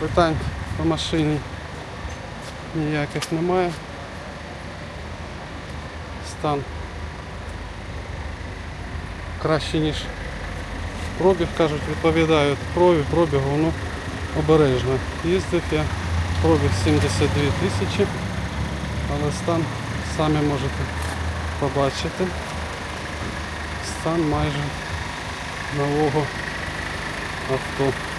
Питань по машині ніяких немає. Стан краще, ніж пробіг, кажуть, відповідають пробі, пробігу, ну обережно. Їздив я, пробіг 72 тисячі, але стан самі можете побачити. Стан майже нового авто.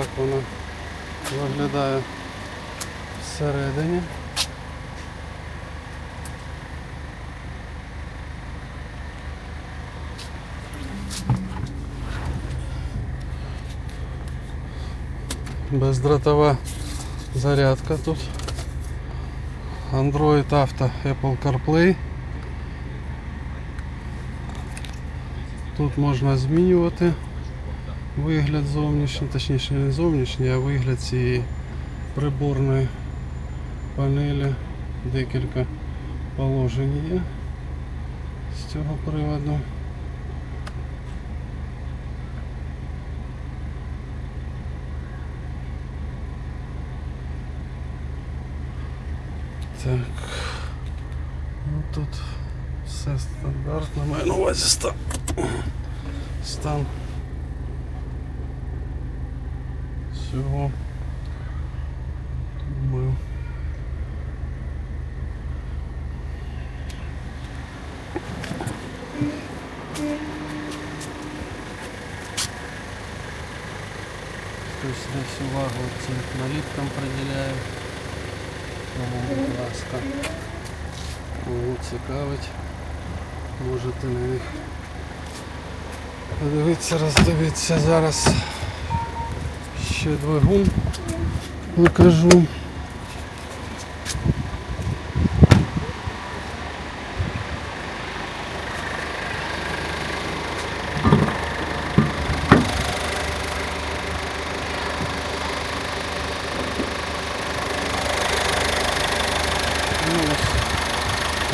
Так вона виглядає всередині. Бездротова зарядка тут. Android Auto Apple CarPlay. Тут можна змінювати вигляд зовнішній, точніше не зовнішній, а вигляд цієї приборної панелі. Декілька положень є з цього приводу. Так. Ну тут все стандартно. Маю на увазі стан. Стан всього. Думаю. Хтось десь увагу цим наліпкам приділяє. Тому, будь ласка, кого цікавить, можете на них подивитися, роздивитися зараз ще двигун покажу. Ну,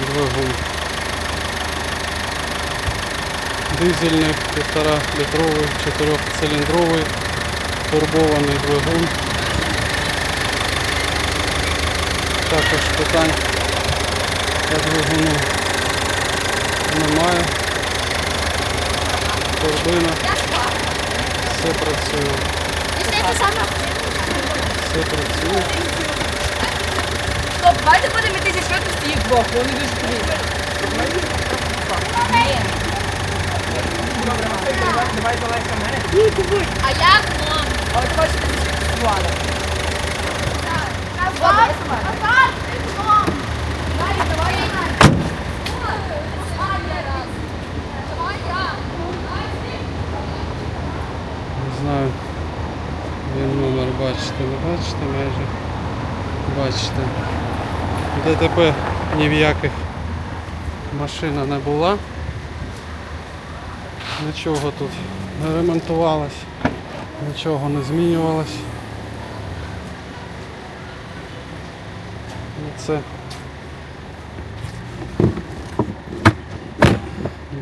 двигун. Дизельний півтора літровий, чотирьохциліндровий турбований двигун. Також питань по двигуну немає. Турбина. Все працює. Все працює. Стоп, давайте будемо йти зі швидкості їх двох, бо вони дуже повільні. Давай далеко мене. А як мам? А от хочете! Назад! Давай, давай. Давай. Не знаю. Він номер бачите, не бачите майже. Бачите. ДТП ні в яких машина не була. Нічого тут не ремонтувалось, нічого не змінювалось. І Це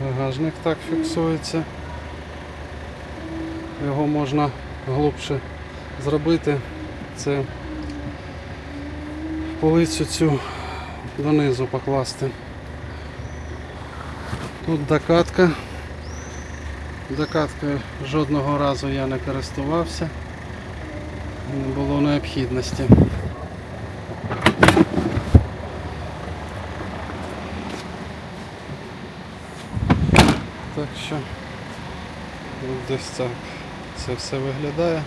багажник так фіксується. Його можна глибше зробити. Це полицю цю донизу покласти. Тут докатка. Докаткою жодного разу я не користувався. Не було необхідності. Так що десь так це все виглядає.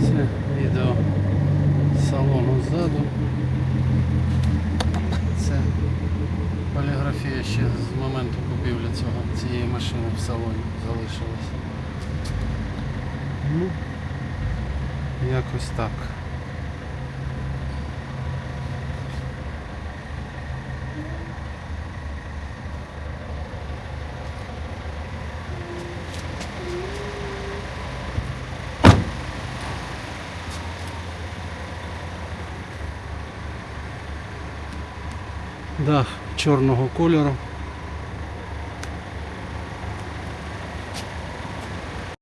Це відео салону ззаду. Це поліграфія ще з моменту купівлі цього, цієї машини в салоні залишилась. Ну, якось так. Дах чорного кольору.